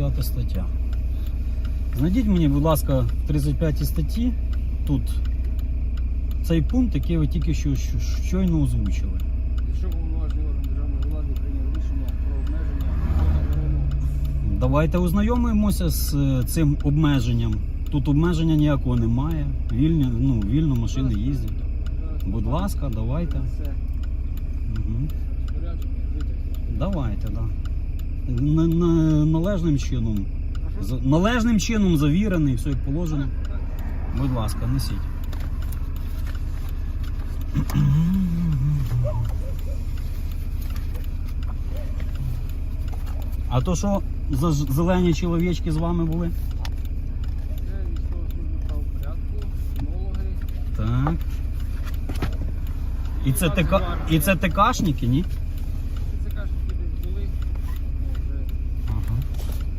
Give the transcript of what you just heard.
35 стаття. Знайдіть мені, будь ласка, в 35 статті тут цей пункт, який ви тільки що що- щойно озвучили. Якщо повноважний орган державної влади прийняв рішення про обмеження Давайте ознайомимося з е, цим обмеженням. Тут обмеження ніякого немає. Вільні, ну, вільно машини їздять. Будь ласка, давайте. Угу. Давайте, так. Да. На- на- належним чином. Належним чином завірений, все як положено. Будь ласка, несіть. А то що за зелені чоловічки з вами були? Так. І це, ТК... І це ТКшники, ні?